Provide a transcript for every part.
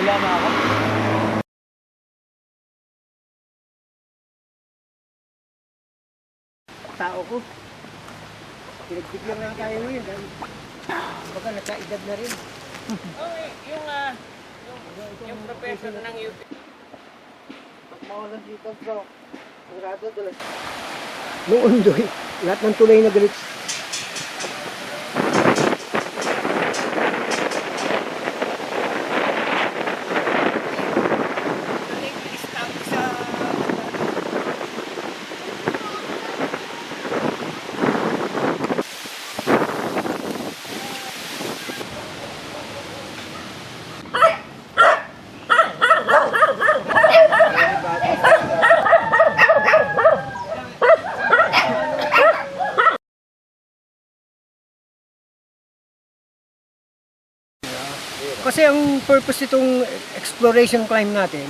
Wala na ako. tao ko. Pinagbigyan na tayo ngayon dahil baka nakaedad na rin. Oh, yung, ah, yung, yung professor ng UP. Mawalan dito bro, sigurado doon. Noong undoy, lahat ng tulay na galit. Kasi ang purpose nitong exploration climb natin,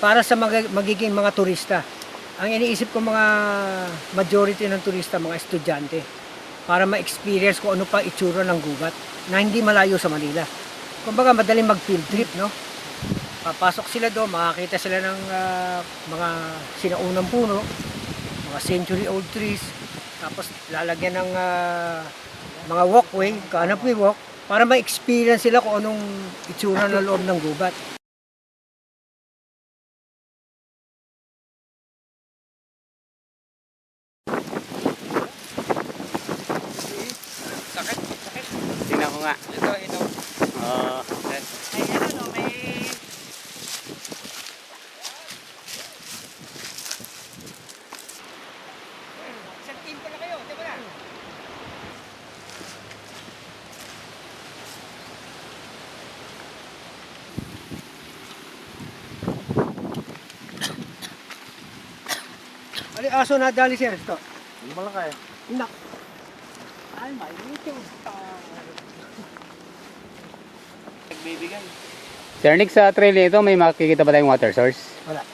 para sa mag- magiging mga turista. Ang iniisip ko mga majority ng turista, mga estudyante, para ma-experience kung ano pa itsura ng gubat na hindi malayo sa Manila. Kumbaga madaling mag-field trip, no? Papasok sila doon, makakita sila ng ah, mga sinaunang puno, mga century old trees, tapos lalagyan ng ah, mga walkway, canopy walk, para ma-experience sila kung anong itsura ng loob ng gubat. Sakit, sakit. Tingnan ko nga. Ito, ito. Oo. Ay, ano, no, may... Isang team pala kayo, di ba na? Yung aso na dali sir? Ito. Hindi mo lang kaya. Nak. Ay, may YouTube. Nagbibigay. Sir Nick, sa trail nito, may makikita ba tayong water source? Wala.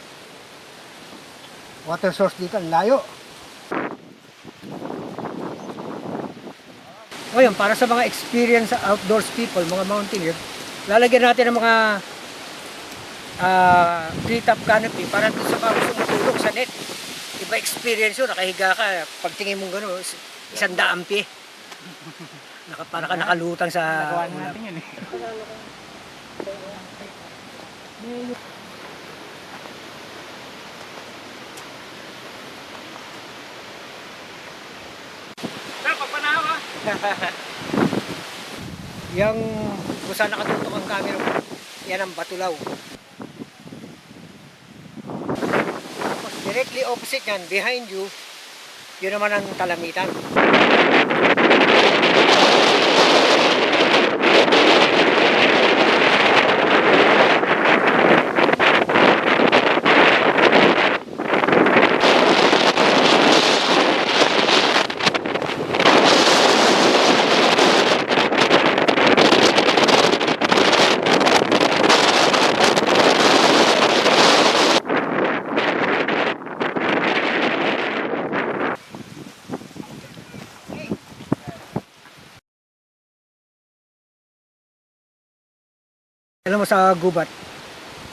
Water source dito, layo. Ngayon, para sa mga experience outdoors people, mga mountaineer, lalagyan natin ng mga ah treetop canopy para sa mga gusto matulog sa net. Iba experience yun, nakahiga ka, pagtingin mo gano'n, is- isang daang pi. Naka, para ka nakalutang sa... Nagawa na natin yun eh. Yang kung saan nakatutok ang camera yan ang batulaw. Directly opposite yan, behind you, yun naman ang talamitan. Alam mo sa gubat,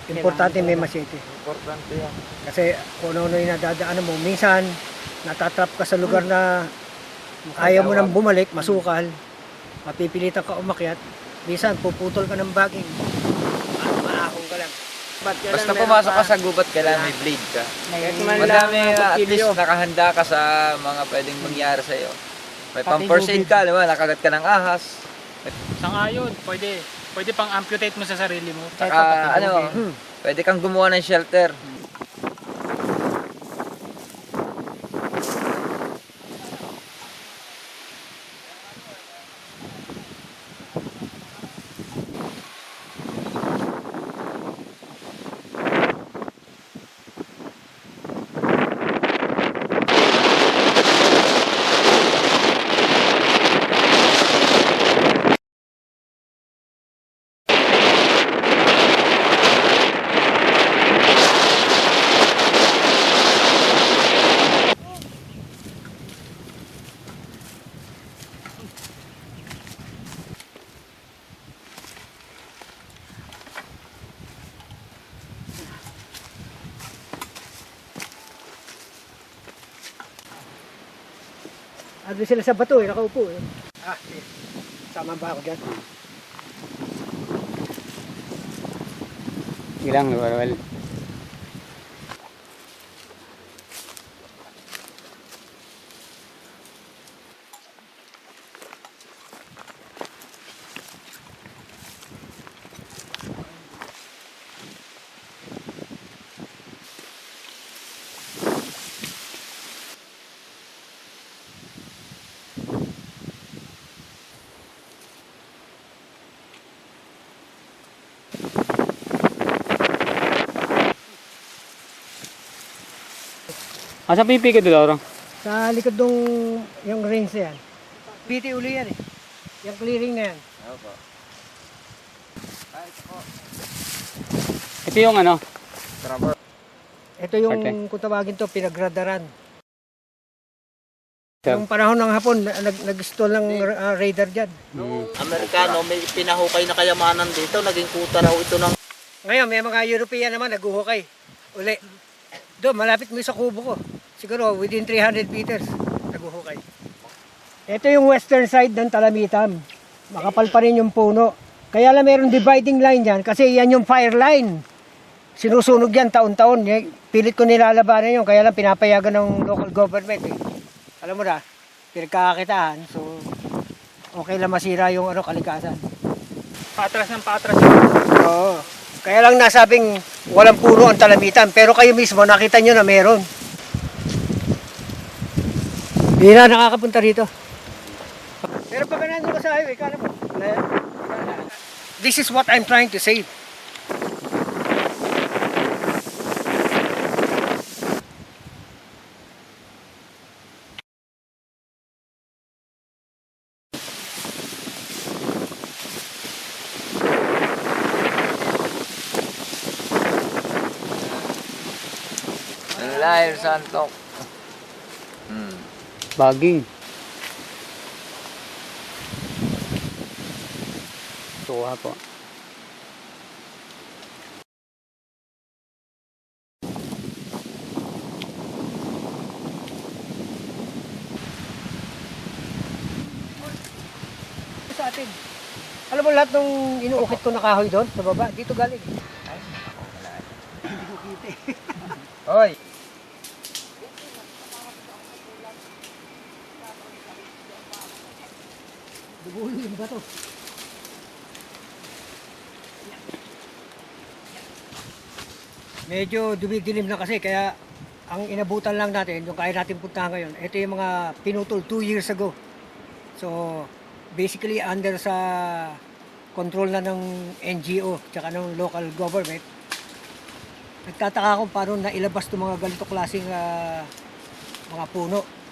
importante may masete. Importante yan. Kasi kung ano-ano yung nadadaanan mo, minsan natatrap ka sa lugar na ayaw mo nang bumalik, masukal, mapipilitan ka umakyat, minsan puputol ka ng baging, ano, maahong ka lang. Basta pumasok ka sa gubat, kailangan may blade ka. Madami, at least nakahanda ka sa mga pwedeng mangyari sa'yo. May pang first aid ka, di ba? Nakagat ka ng ahas. Sangayon, pwede. Pwede pang amputate mo sa sarili mo. Saka, ano, pwede kang gumawa ng shelter. Ano sila sa bato eh, nakaupo eh. Ah, sige. Sama ba ako dyan? Ilang, well, well. Asan pa yung pico de Loro? Sa likod nung yung na yan. PT uli yan eh. Yung clearing na yan. Opo. Ito yung ano, Trapper. Ito yung Okay. kung tawagin to, pinagradaran. Sir. Yung panahon ng hapon, na- nag, nag-stall ng uh, radar dyan. Amerikano, may pinahukay na kayamanan dito, naging kuta raw ito ng Ngayon, may mga European naman naguhukay. Uli. Doon, malapit mo sa kubo ko. Siguro, within 300 meters, naguhukay. Ito yung western side ng Talamitam. Makapal pa rin yung puno. Kaya lang meron dividing line yan kasi yan yung fire line. Sinusunog yan taon-taon. Eh, Pilit ko nilalabanan yun. Kaya lang pinapayagan ng local government. Eh. Alam mo na, pinagkakakitaan. So, okay lang masira yung ano, kalikasan. Patras ng patras. Oo. Kaya lang nasabing walang puno ang talamitan. Pero kayo mismo, nakita nyo na meron. Hindi na nakakapunta rito. Pero pag nandun ka sa highway, kala mo. This is what I'm trying to say. Ang layer santok. Hmm. baging. Tuwa po. Sa atin. Alam mo lahat ng inuukit ko na kahoy doon, sa baba, dito galing. Hoy! Duguhin yung bato. Medyo dumidilim na kasi kaya ang inabutan lang natin, yung kaya natin puntahan ngayon, ito yung mga pinutol 2 years ago. So, basically under sa control na ng NGO tsaka ng local government. Nagtataka kung paano nailabas itong mga ganito klaseng ah, mga puno.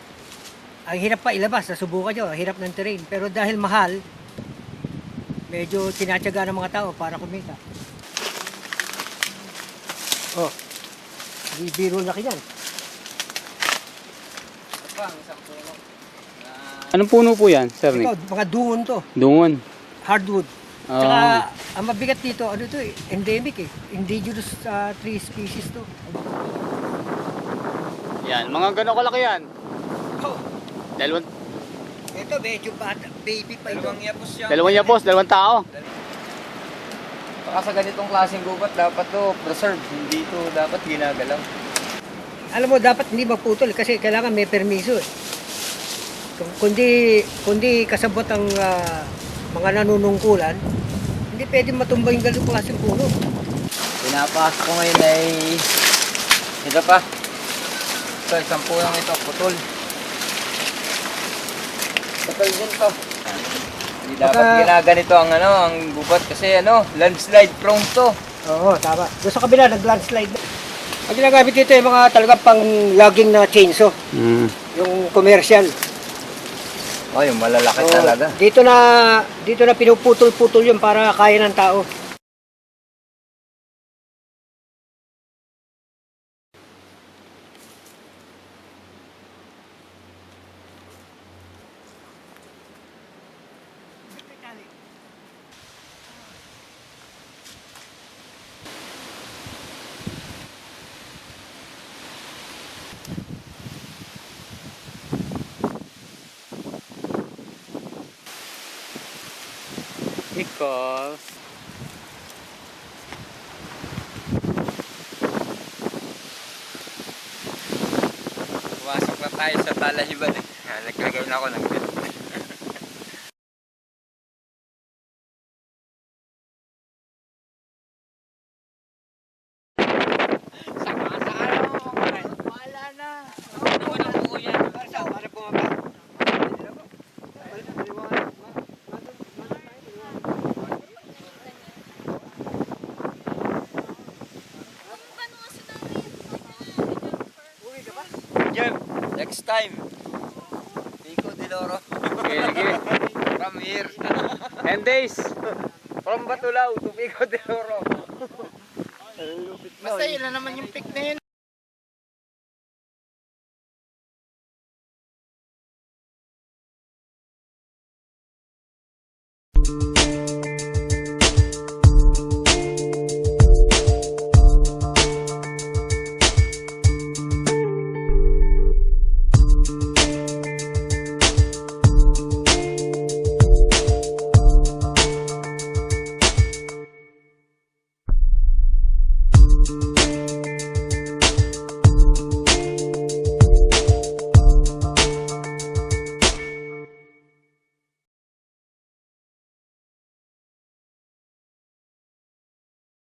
Ang hirap pa ilabas, nasubukan nyo, hirap ng terrain. Pero dahil mahal, medyo tinatyaga ng mga tao para kumita. Oh, bibiro laki yan. Anong puno po yan, Sir Nick? Ikaw, mga dungon to, Dungon. hardwood. Tsaka, Ah, ang mabigat dito, ano to eh, endemic eh. Indigenous uh, tree species to. yan, mga gano'ng kalaki yan. Oh, Dalawang, ito medyo bata, baby pa ito. Dalawang yapos yan. dalawang yapos, dalawang tao. Baka sa ganitong klaseng gubat, dapat to preserve. Hindi to dapat ginagalaw. Alam mo, dapat hindi magputol kasi kailangan may permiso eh. Kundi, kundi kasabot ang ah, mga nanunungkulan, hindi pwede matumba yung ganung klaseng puno. Pinapasok ko ngayon ay ito pa. Ito, isang pulang ito, putol. Putol din to. Hindi dapat Baka- ginaganito ang ano, ang gubat kasi ano, landslide prone to. Oo, tama. Doon sa kabila, nag-landslide. Ang ginagamit dito yung mga talagang pang logging na chainsaw, Mm. yung commercial. Oh, yung malalaki Oo, talaga. Dito na dito na pinuputol-putol yun para kaya ng tao. Call. Pumasok na tayo sa talahiban Naglagay na ako ng next time. Pico de Loro. Sige. From here. 10 days. From Batulao to Pico de Loro. Basta yun na naman yung pick na yun.